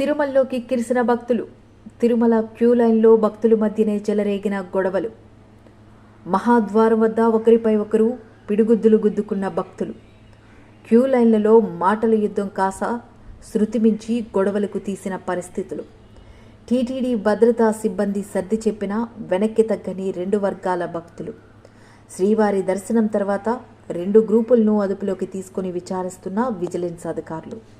తిరుమలలోకి కిరిసిన భక్తులు తిరుమల క్యూ లైన్లో భక్తుల మధ్యనే చెలరేగిన గొడవలు. మహాద్వారం వద్ద ఒకరిపై ఒకరు పిడుగుద్దులు గుద్దుకున్న భక్తులు. క్యూ లైన్లలో మాటల యుద్ధం కాస శృతిమించి గొడవలకు తీసిన పరిస్థితులు. టీటీడీ భద్రతా సిబ్బంది సర్ది చెప్పినా వెనక్కి తగ్గని రెండు వర్గాల భక్తులు. శ్రీవారి దర్శనం తర్వాత రెండు గ్రూపులను అదుపులోకి తీసుకుని విచారిస్తున్న విజిలెన్స్ అధికారులు.